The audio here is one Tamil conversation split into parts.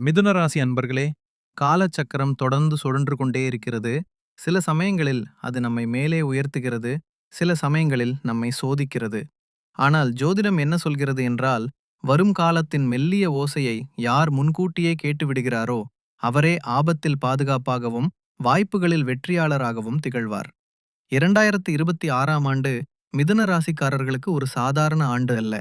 மிதுன ராசி அன்பர்களே காலச்சக்கரம் தொடர்ந்து சுழன்று கொண்டே இருக்கிறது. சில சமயங்களில் அது நம்மை மேலே உயர்த்துகிறது சில சமயங்களில் நம்மை சோதிக்கிறது. ஆனால் ஜோதிடம் என்ன சொல்கிறது என்றால் வரும் காலத்தின் மெல்லிய ஓசையை யார் முன்கூட்டியே கேட்டு விடுகிறாரோ அவரே ஆபத்தில் பாதுகாப்பாகவும் வாய்ப்புகளில் வெற்றியாளராகவும் திகழ்வார். இரண்டாயிரத்து இருபத்தி ஆறாம் ஆண்டு மிதுன ராசிக்காரர்களுக்கு ஒரு சாதாரண ஆண்டு அல்ல.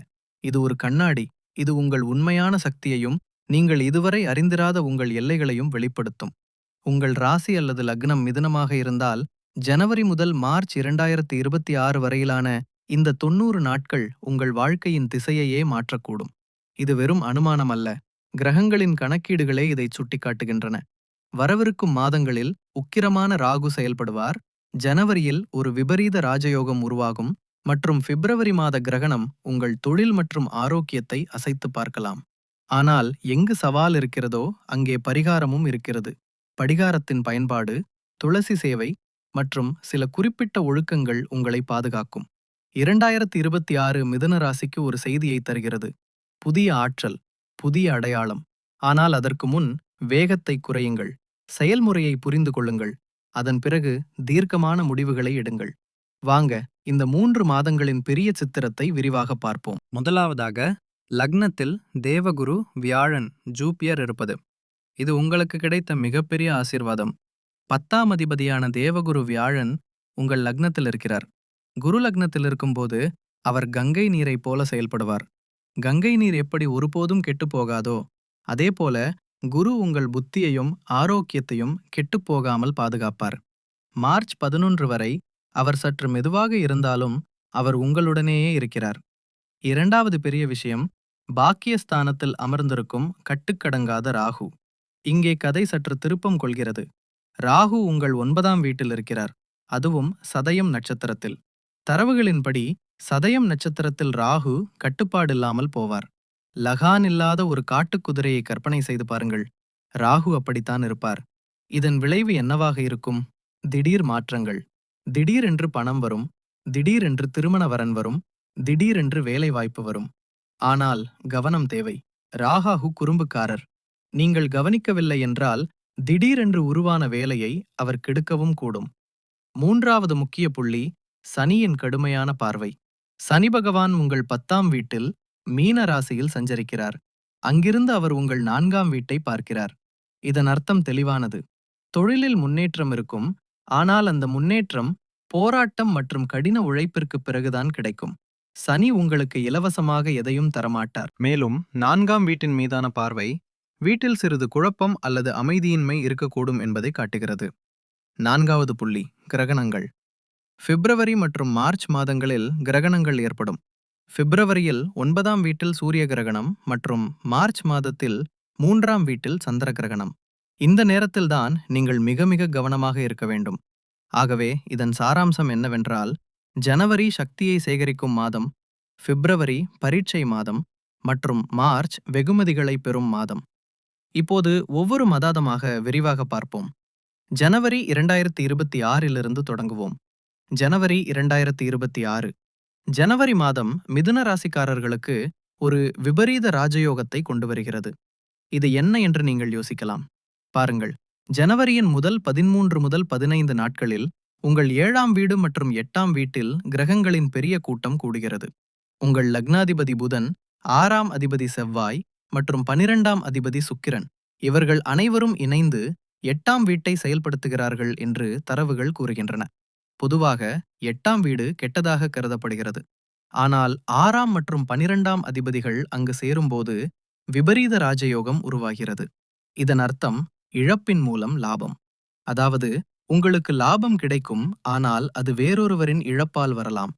இது ஒரு கண்ணாடி. இது உங்கள் உண்மையான சக்தியையும் நீங்கள் இதுவரை அறிந்திராத உங்கள் எல்லைகளையும் வெளிப்படுத்தும். உங்கள் ராசி அல்லது லக்னம் மிதுனமாக இருந்தால் ஜனவரி முதல் மார்ச் இரண்டாயிரத்தி இருபத்தி ஆறு வரையிலான இந்த தொன்னூறு நாட்கள் உங்கள் வாழ்க்கையின் திசையையே மாற்றக்கூடும். இது வெறும் அனுமானம் அல்ல. கிரகங்களின் கணக்கீடுகளே இதை சுட்டிக்காட்டுகின்றன. வரவிருக்கும் மாதங்களில் உக்கிரமான ராகு செயல்படுவார். ஜனவரியில் ஒரு விபரீத ராஜயோகம் உருவாகும் மற்றும் பிப்ரவரி மாத கிரகணம் உங்கள் தொழில் மற்றும் ஆரோக்கியத்தை அசைத்து பார்க்கலாம். ஆனால் எங்கு சவால் இருக்கிறதோ அங்கே பரிகாரமும் இருக்கிறது. படிகாரத்தின் பயன்பாடு துளசி சேவை மற்றும் சில குறிப்பிட்ட ஒழுக்கங்கள் உங்களை பாதுகாக்கும். இரண்டாயிரத்தி இருபத்தி ஆறு மிதன ராசிக்கு ஒரு செய்தியை தருகிறது. புதிய ஆற்றல் புதிய அடையாளம். ஆனால் அதற்கு முன் வேகத்தை குறையுங்கள். செயல்முறையை புரிந்து கொள்ளுங்கள். அதன் பிறகு தீர்க்கமான முடிவுகளை எடுங்கள். வாங்க இந்த மூன்று மாதங்களின் பெரிய சித்திரத்தை விரிவாக பார்ப்போம். முதலாவதாக லக்னத்தில் தேவகுரு வியாழன் ஜூப்பியர் இருப்பது. இது உங்களுக்கு கிடைத்த மிகப்பெரிய ஆசீர்வாதம். பத்தாம் அதிபதியான தேவகுரு வியாழன் உங்கள் லக்னத்தில் இருக்கிறார். குரு லக்னத்தில் இருக்கும்போது அவர் கங்கை நீரைப் போல செயல்படுவார். கங்கை நீர் எப்படி ஒருபோதும் கெட்டுப் போகாதோ அதேபோல குரு உங்கள் புத்தியையும் ஆரோக்கியத்தையும் கெட்டுப்போகாமல் பாதுகாப்பார். மார்ச் பதினொன்று வரை அவர் சற்று மெதுவாக இருந்தாலும் அவர் உங்களுடனேயே இருக்கிறார். இரண்டாவது பெரிய விஷயம் பாக்கியஸ்தானத்தில் அமர்ந்திருக்கும் கட்டுக்கடங்காத ராகு. இங்கே கதை சற்று திருப்பம் கொள்கிறது. ராகு உங்கள் ஒன்பதாம் வீட்டில் இருக்கிறார். அதுவும் சதயம் நட்சத்திரத்தில். தரவுகளின்படி சதயம் நட்சத்திரத்தில் ராகு கட்டுப்பாடில்லாமல் போவார். லகான் இல்லாத ஒரு காட்டுக்குதிரையை கற்பனை செய்து பாருங்கள். ராகு அப்படித்தான் இருப்பார். இதன் விளைவு என்னவாக இருக்கும்? திடீர் மாற்றங்கள். திடீரென்று பணம் வரும். திடீரென்று திருமண வரன் வரும். திடீரென்று வேலைவாய்ப்பு வரும். ஆனால் கவனம் தேவை. ராகாஹு குறும்புக்காரர். நீங்கள் கவனிக்கவில்லை என்றால் திடீரென்று உருவான வேலையை அவர் கெடுக்கவும் கூடும். மூன்றாவது முக்கிய புள்ளி சனியின் கடுமையான பார்வை. சனி பகவான் உங்கள் பத்தாம் வீட்டில் மீன ராசியில் சஞ்சரிக்கிறார். அங்கிருந்து அவர் உங்கள் நான்காம் வீட்டை பார்க்கிறார். இதன் அர்த்தம் தெளிவானது. தொழிலில் முன்னேற்றம் இருக்கும் ஆனால் அந்த முன்னேற்றம் போராட்டம் மற்றும் கடின உழைப்பிற்கு பிறகுதான் கிடைக்கும். சனி உங்களுக்கு இலவசமாக எதையும் தரமாட்டார். மேலும் நான்காம் வீட்டின் மீதான பார்வை வீட்டில் சிறிது குழப்பம் அல்லது அமைதியின்மை இருக்கக்கூடும் என்பதை காட்டுகிறது. நான்காவது புள்ளி கிரகணங்கள். பிப்ரவரி மற்றும் மார்ச் மாதங்களில் கிரகணங்கள் ஏற்படும். பிப்ரவரியில் ஒன்பதாம் வீட்டில் சூரிய கிரகணம் மற்றும் மார்ச் மாதத்தில் மூன்றாம் வீட்டில் சந்திர கிரகணம். இந்த நேரத்தில்தான் நீங்கள் மிக மிக கவனமாக இருக்க வேண்டும். ஆகவே இதன் சாராம்சம் என்னவென்றால் ஜனவரி சக்தியை சேகரிக்கும் மாதம் பிப்ரவரி பரீட்சை மாதம் மற்றும் மார்ச் வெகுமதிகளை பெறும் மாதம். இப்போது ஒவ்வொரு மதாதமாக விரிவாக பார்ப்போம். ஜனவரி இரண்டாயிரத்தி இருபத்தி ஆறிலிருந்து தொடங்குவோம். ஜனவரி இரண்டாயிரத்தி இருபத்தி ஆறு ஜனவரி மாதம் மிதுன ராசிக்காரர்களுக்கு ஒரு விபரீத ராஜயோகத்தை கொண்டு வருகிறது இது என்ன என்று நீங்கள் யோசிக்கலாம். பாருங்கள். ஜனவரியின் முதல் பதிமூன்று முதல் பதினைந்து நாட்களில் உங்கள் ஏழாம் வீடு மற்றும் எட்டாம் வீட்டில் கிரகங்களின் பெரிய கூட்டம் கூடுகிறது. உங்கள் லக்னாதிபதி புதன் ஆறாம் அதிபதி செவ்வாய் மற்றும் பனிரெண்டாம் அதிபதி சுக்கிரன். இவர்கள் அனைவரும் இணைந்து எட்டாம் வீட்டை செயல்படுத்துகிறார்கள் என்று தரவுகள் கூறுகின்றன. பொதுவாக எட்டாம் வீடு கெட்டதாக கருதப்படுகிறது. ஆனால் ஆறாம் மற்றும் பனிரெண்டாம் அதிபதிகள் அங்கு சேரும்போது விபரீத ராஜயோகம் உருவாகிறது. இதன் அர்த்தம் இழப்பின் மூலம் லாபம். அதாவது உங்களுக்கு லாபம் கிடைக்கும் ஆனால் அது வேறொருவரின் இழப்பால் வரலாம்.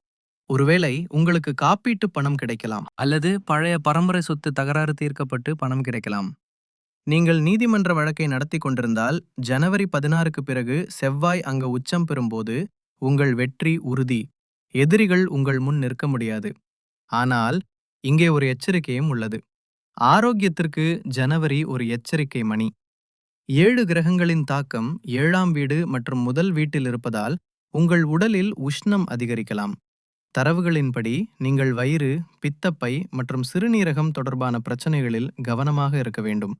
ஒருவேளை உங்களுக்கு காப்பீட்டு பணம் கிடைக்கலாம் அல்லது பழைய பரம்பரை சொத்து தகராறு தீர்க்கப்பட்டு பணம் கிடைக்கலாம். நீங்கள் நீதிமன்ற வழக்கை நடத்தி கொண்டிருந்தால் ஜனவரி பதினாறுக்கு பிறகு செவ்வாய் அங்கு உச்சம் பெறும்போது உங்கள் வெற்றி உறுதி. எதிரிகள் உங்கள் முன் நிற்க முடியாது. ஆனால் இங்கே ஒரு எச்சரிக்கையும் உள்ளது. ஆரோக்கியத்திற்கு ஜனவரி ஒரு எச்சரிக்கை மணி. ஏழு கிரகங்களின் தாக்கம் ஏழாம் வீடு மற்றும் முதல் வீட்டில் இருப்பதால் உங்கள் உடலில் உஷ்ணம் அதிகரிக்கலாம். தரவுகளின்படி நீங்கள் வயிறு பித்தப்பை மற்றும் சிறுநீரகம் தொடர்பான பிரச்சனைகளில் கவனமாக இருக்க வேண்டும்.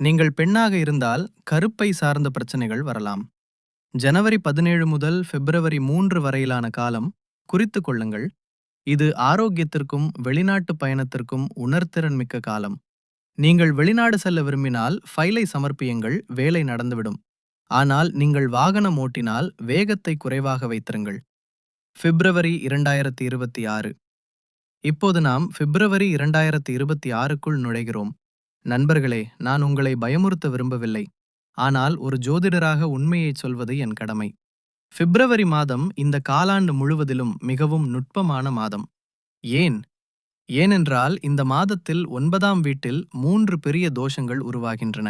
நீங்கள் பெண்ணாக இருந்தால் கருப்பை சார்ந்த பிரச்சனைகள் வரலாம். ஜனவரி பதினேழு முதல் பிப்ரவரி மூன்று வரையிலான காலம் குறித்துக் கொள்ளுங்கள். இது ஆரோக்கியத்திற்கும் வெளிநாட்டு பயணத்திற்கும் உணர்திறன் மிக்க காலம். நீங்கள் வெளிநாடு செல்ல விரும்பினால் ஃபைலை சமர்ப்பியுங்கள் வேலை நடந்துவிடும். ஆனால் நீங்கள் வாகனம் ஓட்டினால் வேகத்தை குறைவாக வைத்திருங்கள். பிப்ரவரி இரண்டாயிரத்தி இருபத்தி ஆறு. இப்போது நாம் பிப்ரவரி இரண்டாயிரத்தி இருபத்தி ஆறுக்குள் நுழைகிறோம். நண்பர்களே நான் உங்களை பயமுறுத்த விரும்பவில்லை. ஆனால் ஒரு ஜோதிடராக உண்மையைச் சொல்வது என் கடமை. பிப்ரவரி மாதம் இந்த காலாண்டு முழுவதிலும் மிகவும் நுட்பமான மாதம். ஏன்? ஏனென்றால் இந்த மாதத்தில் ஒன்பதாம் வீட்டில் மூன்று பெரிய தோஷங்கள் உருவாகின்றன.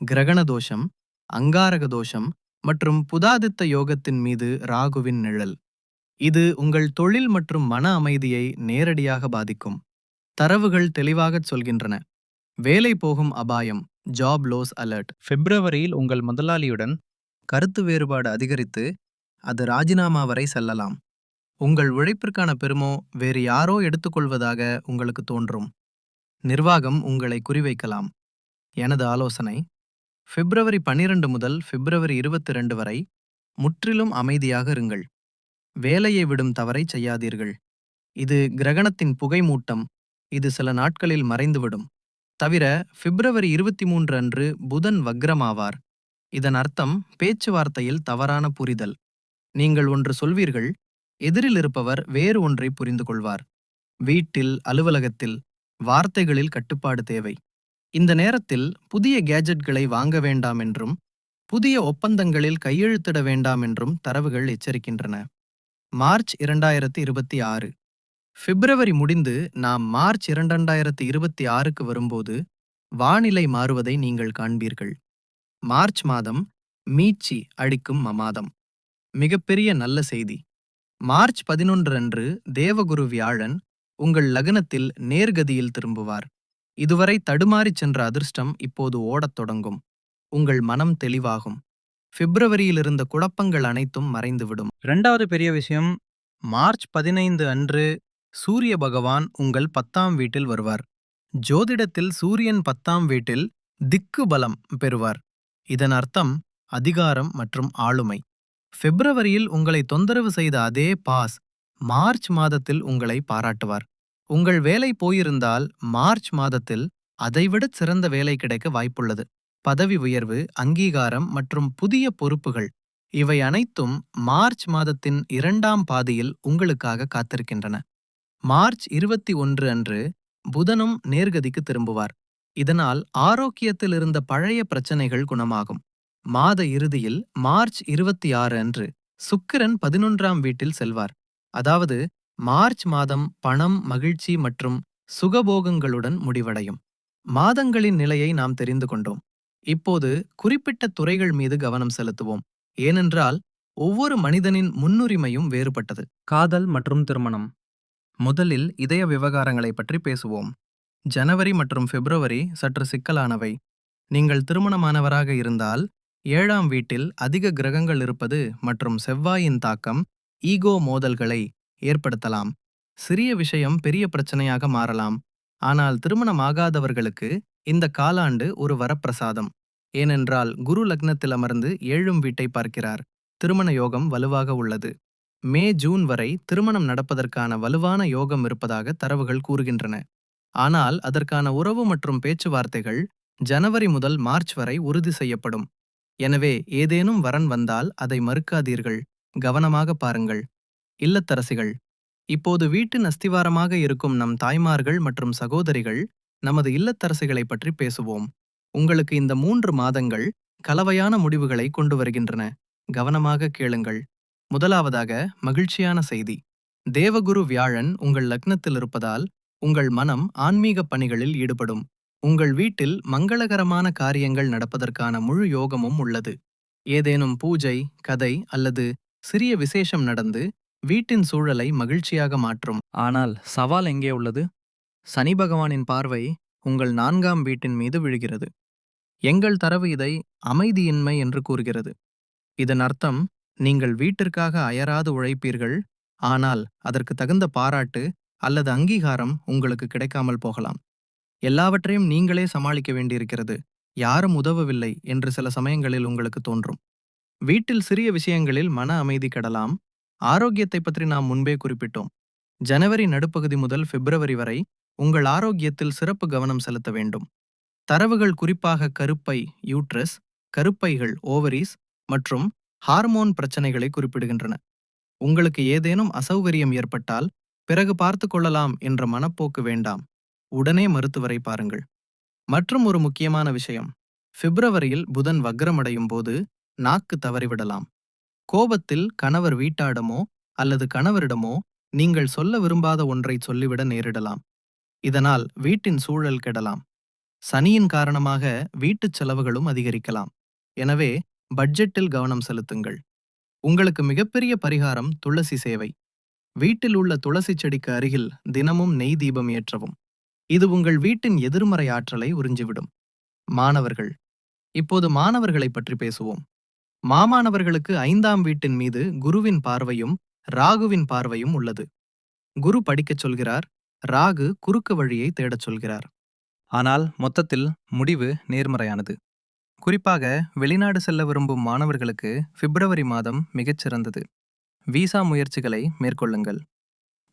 கிரகண தோஷம் அங்காரக தோஷம் மற்றும் புதாதித்த யோகத்தின் மீது ராகுவின் நிழல். இது உங்கள் தொழில் மற்றும் மன அமைதியை நேரடியாக பாதிக்கும். தரவுகள் தெளிவாகச் சொல்கின்றன. வேலை போகும் அபாயம் ஜாப் லோஸ் அலர்ட் பிப்ரவரியில் உங்கள் முதலாளியுடன் கருத்து வேறுபாடு அதிகரித்து அது ராஜினாமா வரை செல்லலாம். உங்கள் உழைப்பிற்கான பெருமோ வேறு யாரோ எடுத்துக்கொள்வதாக உங்களுக்கு தோன்றும். நிர்வாகம் உங்களை குறிவைக்கலாம். எனது ஆலோசனை பிப்ரவரி பன்னிரண்டு முதல் பிப்ரவரி இருபத்தி ரெண்டு வரை முற்றிலும் அமைதியாக இருங்கள். வேலையை விடும் தவறை செய்யாதீர்கள். இது கிரகணத்தின் புகைமூட்டம். இது சில நாட்களில் மறைந்துவிடும். தவிர பிப்ரவரி இருபத்தி மூன்று அன்று புதன் வக்ரமாவார். இதன் அர்த்தம் பேச்சுவார்த்தையில் தவறான புரிதல். நீங்கள் ஒன்று சொல்வீர்கள் எதிரில் இருப்பவர் வேறு ஒன்றை புரிந்து கொள்வார் வீட்டில் அலுவலகத்தில் வார்த்தைகளில் கட்டுப்பாடு தேவை. இந்த நேரத்தில் புதிய கேஜெட்களை வாங்க வேண்டாம் என்றும் புதிய ஒப்பந்தங்களில் கையெழுத்திட வேண்டாம் என்றும் தரவுகள் எச்சரிக்கின்றன. மார்ச் இரண்டாயிரத்தி இருபத்தி ஆறு. பிப்ரவரி முடிந்து நாம் மார்ச் இரண்டாயிரத்தி இருபத்தி ஆறுக்கு வரும்போது வானிலை மாறுவதை நீங்கள் காண்பீர்கள். மார்ச் மாதம் மீச்சி அடிக்கும் மமாதம். மிகப்பெரிய நல்ல செய்தி. மார்ச் பதினொன்று அன்று தேவகுரு வியாழன் உங்கள் லக்னத்தில் நேர்கதியில் திரும்புவார். இதுவரை தடுமாறிச் சென்ற அதிர்ஷ்டம் இப்போது ஓடத் தொடங்கும். உங்கள் மனம் தெளிவாகும். பிப்ரவரியில் இருந்த குழப்பங்கள் அனைத்தும் மறைந்துவிடும். இரண்டாவது பெரிய விஷயம் மார்ச் பதினைந்து அன்று சூரிய பகவான் உங்கள் பத்தாம் வீட்டில் வருவார். ஜோதிடத்தில் சூரியன் பத்தாம் வீட்டில் திக்கு பலம் பெறுவார். இதன் அர்த்தம் அதிகாரம் மற்றும் ஆளுமை. பிப்ரவரியில் உங்களை தொந்தரவு செய்த அதே பாஸ் மார்ச் மாதத்தில் உங்களை பாராட்டுவார். உங்கள் வேலை போயிருந்தால் மார்ச் மாதத்தில் அதைவிடச் சிறந்த வேலை கிடைக்க வாய்ப்புள்ளது. பதவி உயர்வு அங்கீகாரம் மற்றும் புதிய பொறுப்புகள் இவை அனைத்தும் மார்ச் மாதத்தின் இரண்டாம் பாதியில் உங்களுக்காக காத்திருக்கின்றன. மார்ச் இருபத்தி ஒன்று அன்று புதனும் நேர்கதிக்கு திரும்புவார். இதனால் ஆரோக்கியத்தில் இருந்த பழைய பிரச்சனைகள் குணமாகும். மாத இறுதியில் மார்ச் இருபத்தி ஆறு அன்று சுக்கிரன் பதினொன்றாம் வீட்டில் செல்வார். அதாவது மார்ச் மாதம் பணம் மகிழ்ச்சி மற்றும் சுகபோகங்களுடன் முடிவடையும். மாதங்களின் நிலையை நாம் தெரிந்து கொண்டோம். இப்போது குறிப்பிட்ட துறைகள் மீது கவனம் செலுத்துவோம். ஏனென்றால் ஒவ்வொரு மனிதனின் முன்னுரிமையும் வேறுபட்டது. காதல் மற்றும் திருமணம். முதலில் இதய விவகாரங்களை பற்றி பேசுவோம். ஜனவரி மற்றும் பிப்ரவரி சற்று சிக்கலானவை. நீங்கள் திருமணமானவராக இருந்தால் ஏழாம் வீட்டில் அதிக கிரகங்கள் இருப்பது மற்றும் செவ்வாயின் தாக்கம் ஈகோ மோதல்களை ஏற்படுத்தலாம். சிறிய விஷயம் பெரிய பிரச்சனையாக மாறலாம். ஆனால் திருமணமாகாதவர்களுக்கு இந்த காலாண்டு ஒரு வரப்பிரசாதம். ஏனென்றால் குரு லக்னத்தில் அமர்ந்து ஏழும் வீட்டை பார்க்கிறார். திருமண யோகம் வலுவாக உள்ளது. மே ஜூன் வரை திருமணம் நடப்பதற்கான வலுவான யோகம் இருப்பதாக தரவுகள் கூறுகின்றன. ஆனால் அதற்கான உறவு மற்றும் பேச்சுவார்த்தைகள் ஜனவரி முதல் மார்ச் வரை உறுதி செய்யப்படும். எனவே ஏதேனும் வரன் வந்தால் அதை மறுக்காதீர்கள். கவனமாக பாருங்கள். இல்லத்தரசிகள் இப்போது வீட்டின் அஸ்திவாரமாக இருக்கும் நம் தாய்மார்கள் மற்றும் சகோதரிகள் நமது இல்லத்தரசிகளை பற்றி பேசுவோம். உங்களுக்கு இந்த மூன்று மாதங்கள் கலவையான முடிவுகளை கொண்டு வருகின்றன. கவனமாக கேளுங்கள். முதலாவதாக மகிழ்ச்சியான செய்தி. தேவகுரு வியாழன் உங்கள் லக்னத்தில் இருப்பதால் உங்கள் மனம் ஆன்மீக பணிகளில் ஈடுபடும். உங்கள் வீட்டில் மங்களகரமான காரியங்கள் நடப்பதற்கான முழு யோகமும் உள்ளது. ஏதேனும் பூஜை கதை அல்லது சிறிய விசேஷம் நடந்து வீட்டின் சூழலை மகிழ்ச்சியாக மாற்றும். ஆனால் சவால் எங்கே உள்ளது? சனி பகவானின் பார்வை உங்கள் நான்காம் வீட்டின் மீது விழுகிறது. எங்கள் தரவு இதை அமைதியின்மை என்று கூறுகிறது. இதன் அர்த்தம் நீங்கள் வீட்டிற்காக அயராது உழைப்பீர்கள் ஆனால் அதற்கு தகுந்த பாராட்டு அல்லது அங்கீகாரம் உங்களுக்கு கிடைக்காமல் போகலாம். எல்லாவற்றையும் நீங்களே சமாளிக்க வேண்டியிருக்கிறது. யாரும் உதவவில்லை என்று சில சமயங்களில் உங்களுக்கு தோன்றும். வீட்டில் சிறிய விஷயங்களில் மன அமைதி கெடலாம். ஆரோக்கியத்தை பற்றி நாம் முன்பே குறிப்பிட்டோம். ஜனவரி நடுப்பகுதி முதல் பிப்ரவரி வரை உங்கள் ஆரோக்கியத்தில் சிறப்பு கவனம் செலுத்த வேண்டும். தரவுகள் குறிப்பாக கருப்பை யூட்ரஸ் கருப்பைகள் ஓவரிஸ் மற்றும் ஹார்மோன் பிரச்சனைகளை குறிப்பிடுகின்றன. உங்களுக்கு ஏதேனும் அசௌகரியம் ஏற்பட்டால் பிறகு பார்த்து கொள்ளலாம் என்ற மனப்போக்கு வேண்டாம். உடனே மருத்துவரை பாருங்கள். மற்றும் ஒரு முக்கியமான விஷயம். பிப்ரவரியில் புதன் வக்ரமடையும் போது நாக்கு தவறிவிடலாம் கோபத்தில் கணவர் வீட்டாடமோ அல்லது கணவரிடமோ நீங்கள் சொல்ல விரும்பாத ஒன்றை சொல்லிவிட நேரிடலாம். இதனால் வீட்டின் சூழல் கெடலாம். சனியின் காரணமாக வீட்டுச் செலவுகளும் அதிகரிக்கலாம். எனவே பட்ஜெட்டில் கவனம் செலுத்துங்கள். உங்களுக்கு மிகப்பெரிய பரிகாரம் துளசி சேவை. வீட்டில் உள்ள துளசி செடிக்கு அருகில் தினமும் நெய் தீபம் ஏற்றவும். இது உங்கள் வீட்டின் எதிர்மறை ஆற்றலை உறிஞ்சிவிடும். மாணவர்கள் இப்போது மாணவர்களை பற்றி பேசுவோம். மாமாணவர்களுக்கு ஐந்தாம் வீட்டின் மீது குருவின் பார்வையும் ராகுவின் பார்வையும் உள்ளது. குரு படிக்கச் சொல்கிறார் ராகு குறுக்கு வழியை தேடச் சொல்கிறார். ஆனால் மொத்தத்தில் முடிவு நேர்மறையானது. குறிப்பாக வெளிநாடு செல்ல விரும்பும் மாணவர்களுக்கு பிப்ரவரி மாதம் மிகச்சிறந்தது விசா முயற்சிகளை மேற்கொள்ளுங்கள்.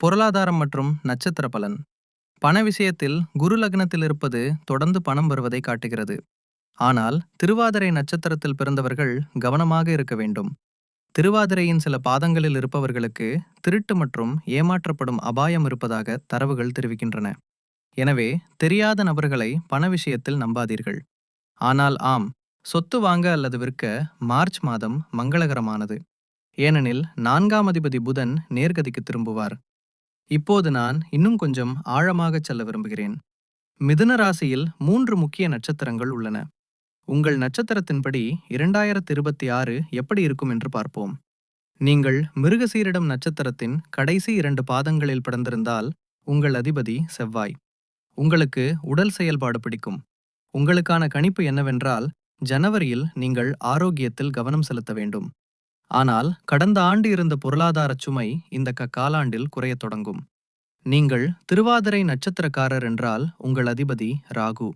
பொருளாதாரம் மற்றும் நட்சத்திர பலன். பண விஷயத்தில் குரு லக்னத்தில் இருப்பது தொடர்ந்து பணம் வருவதை காட்டுகிறது. ஆனால் திருவாதிரை நட்சத்திரத்தில் பிறந்தவர்கள் கவனமாக இருக்க வேண்டும். திருவாதிரையின் சில பாதங்களில் இருப்பவர்களுக்கு திருட்டு மற்றும் ஏமாற்றப்படும் அபாயம் இருப்பதாக தரவுகள் தெரிவிக்கின்றன. எனவே தெரியாத நபர்களை பண விஷயத்தில் நம்பாதீர்கள். ஆனால் ஆம் சொத்து வாங்க அல்லது விற்க மார்ச் மாதம் மங்களகரமானது. ஏனெனில் நான்காம் அதிபதி புதன் நேர்கதிக்கு திரும்புவார். இப்போது நான் இன்னும் கொஞ்சம் ஆழமாகச் செல்ல விரும்புகிறேன். மிதுன ராசியில் மூன்று முக்கிய நட்சத்திரங்கள் உள்ளன. உங்கள் நட்சத்திரத்தின்படி இரண்டாயிரத்து இருபத்தி ஆறு எப்படி இருக்கும் என்று பார்ப்போம். நீங்கள் மிருகசீரிடம் நட்சத்திரத்தின் கடைசி இரண்டு பாதங்களில் பிறந்திருந்தால் உங்கள் அதிபதி செவ்வாய். உங்களுக்கு உடல் செயல்பாடு பிடிக்கும். உங்களுக்கான கணிப்பு என்னவென்றால் ஜனவரியில் நீங்கள் ஆரோக்கியத்தில் கவனம் செலுத்த வேண்டும். ஆனால் கடந்த ஆண்டு இருந்த பொருளாதாரச் சுமை இந்த க காலாண்டில் குறையத் தொடங்கும். நீங்கள் திருவாதிரை நட்சத்திரக்காரர் என்றால் உங்கள் அதிபதி ராகு.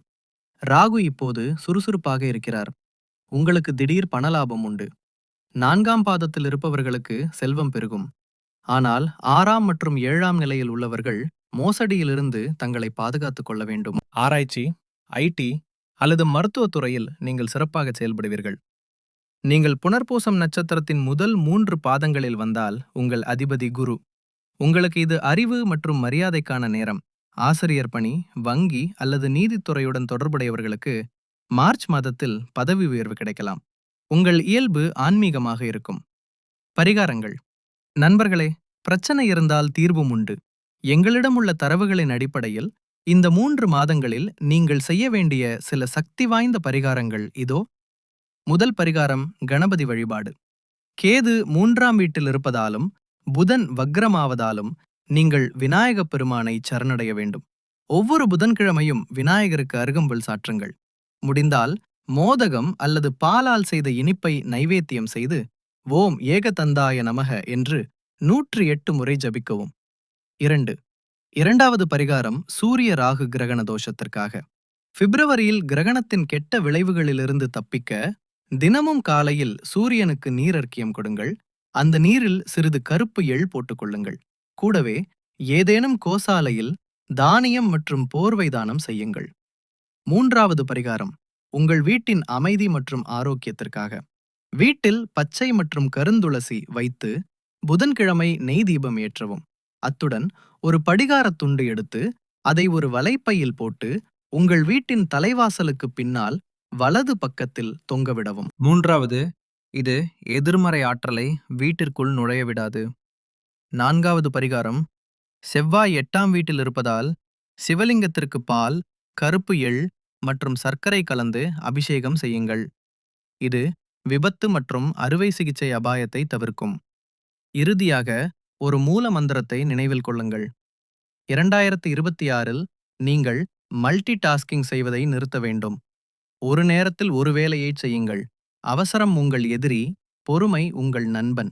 ராகு இப்போது சுறுசுறுப்பாக இருக்கிறார். உங்களுக்கு திடீர் பணலாபம் உண்டு. நான்காம் பாதத்தில் இருப்பவர்களுக்கு செல்வம் பெருகும். ஆனால் ஆறாம் மற்றும் ஏழாம் நிலையில் உள்ளவர்கள் மோசடியிலிருந்து தங்களை பாதுகாத்துக் கொள்ள வேண்டும். ஆராய்ச்சி ஐடி அல்லது மருத்துவத் துறையில் நீங்கள் சிறப்பாக செயல்படுவீர்கள். நீங்கள் புனர்பூசம் நட்சத்திரத்தின் முதல் மூன்று பாதங்களில் வந்தால் உங்கள் அதிபதி குரு. உங்களுக்கு இது அறிவு மற்றும் மரியாதைக்கான நேரம். ஆசிரியர் பணி வங்கி அல்லது நீதித்துறையுடன் தொடர்புடையவர்களுக்கு மார்ச் மாதத்தில் பதவி உயர்வு கிடைக்கலாம். உங்கள் இயல்பு ஆன்மீகமாக இருக்கும். பரிகாரங்கள். நண்பர்களே பிரச்சனை இருந்தால் தீர்வும் உண்டு. எங்களிடம் உள்ள தரவுகளின் அடிப்படையில் இந்த மூன்று மாதங்களில் நீங்கள் செய்ய வேண்டிய சில சக்தி வாய்ந்த பரிகாரங்கள் இதோ. முதல் பரிகாரம் கணபதி வழிபாடு. கேது மூன்றாம் வீட்டில் இருப்பதாலும் புதன் வக்ரமாவதாலும் நீங்கள் விநாயகப் பெருமானை சரணடைய வேண்டும். ஒவ்வொரு புதன்கிழமையும் விநாயகருக்கு அருகம்புல் சாற்றுங்கள். முடிந்தால் மோதகம் அல்லது பாலால் செய்த இனிப்பை நைவேத்தியம் செய்து ஓம் ஏகதந்தாய நமக என்று நூற்றி எட்டு முறை ஜபிக்கவும். இரண்டு இரண்டாவது பரிகாரம் சூரிய ராகு கிரகண தோஷத்திற்காக. பிப்ரவரியில் கிரகணத்தின் கெட்ட விளைவுகளிலிருந்து தப்பிக்க தினமும் காலையில் சூரியனுக்கு நீரர்க்கியம் கொடுங்கள். அந்த நீரில் சிறிது கருப்பு எள் போட்டுக்கொள்ளுங்கள். கூடவே ஏதேனும் கோசாலையில் தானியம் மற்றும் போர்வை தானம் செய்யுங்கள். மூன்றாவது பரிகாரம். உங்கள் வீட்டின் அமைதி மற்றும் ஆரோக்கியத்திற்காக. வீட்டில் பச்சை மற்றும் கருந்துளசி வைத்து புதன்கிழமை நெய் தீபம் ஏற்றவும். அத்துடன் ஒரு படிகாரத் துண்டு எடுத்து அதை ஒரு வலைப்பையில் போட்டு உங்கள் வீட்டின் தலைவாசலுக்கு பின்னால் வலது பக்கத்தில் தொங்கவிடவும் மூன்றாவது இது எதிர்மறை ஆற்றலை வீட்டிற்குள் நுழைய விடாது. நான்காவது பரிகாரம் செவ்வாய் எட்டாம் வீட்டில் இருப்பதால் சிவலிங்கத்திற்கு பால் கருப்பு எள் மற்றும் சர்க்கரை கலந்து அபிஷேகம் செய்யுங்கள். இது விபத்து மற்றும் அறுவை சிகிச்சை அபாயத்தை தவிர்க்கும். இறுதியாக ஒரு மூல மந்திரத்தை நினைவில் கொள்ளுங்கள். இரண்டாயிரத்தி இருபத்தி ஆறில் நீங்கள் மல்டி டாஸ்கிங் செய்வதை நிறுத்த வேண்டும். ஒரு நேரத்தில் ஒரு வேலையை செய்யுங்கள். அவசரம் உங்கள் எதிரி பொறுமை உங்கள் நண்பன்.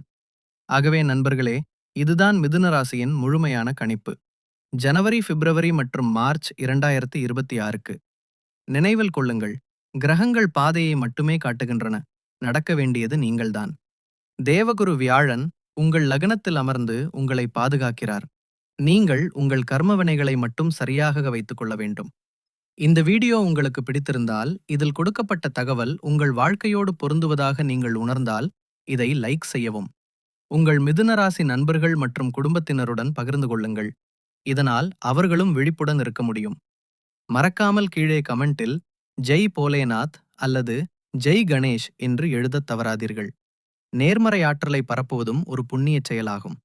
ஆகவே நண்பர்களே இதுதான் மிதுன ராசியின் முழுமையான கணிப்பு. ஜனவரி பிப்ரவரி மற்றும் மார்ச் இரண்டாயிரத்தி இருபத்தி ஆறுக்கு. நினைவில் கொள்ளுங்கள் கிரகங்கள் பாதையை மட்டுமே காட்டுகின்றன. நடக்க வேண்டியது நீங்கள்தான். தேவகுரு வியாழன் உங்கள் லக்னத்தில் அமர்ந்து உங்களை பாதுகாக்கிறார். நீங்கள் உங்கள் கர்மவினைகளை மட்டும் சரியாக வைத்துக் கொள்ள வேண்டும். இந்த வீடியோ உங்களுக்கு பிடித்திருந்தால் இதில் கொடுக்கப்பட்ட தகவல் உங்கள் வாழ்க்கையோடு பொருந்துவதாக நீங்கள் உணர்ந்தால் இதை லைக் செய்யவும். உங்கள் மிதுனராசி நண்பர்கள் மற்றும் குடும்பத்தினருடன் பகிர்ந்து கொள்ளுங்கள். இதனால் அவர்களும் விழிப்புடன் இருக்க முடியும். மறக்காமல் கீழே கமெண்டில் ஜெய் போலேநாத் அல்லது ஜெய் கணேஷ் என்று எழுதத் தவறாதீர்கள். நேர்மறை ஆற்றலை பரப்புவதும் ஒரு புண்ணியச் செயலாகும்.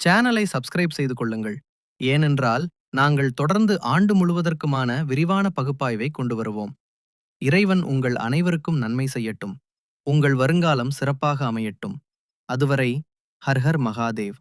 சேனலை சப்ஸ்கிரைப் செய்து கொள்ளுங்கள். ஏனென்றால் நாங்கள் தொடர்ந்து ஆண்டு முழுவதற்குமான விரிவான பகுப்பாய்வை கொண்டு வருவோம். இறைவன் உங்கள் அனைவருக்கும் நன்மை செய்யட்டும். உங்கள் வருங்காலம் சிறப்பாக அமையட்டும். அதுவரை ஹர்ஹர் மகாதேவ்.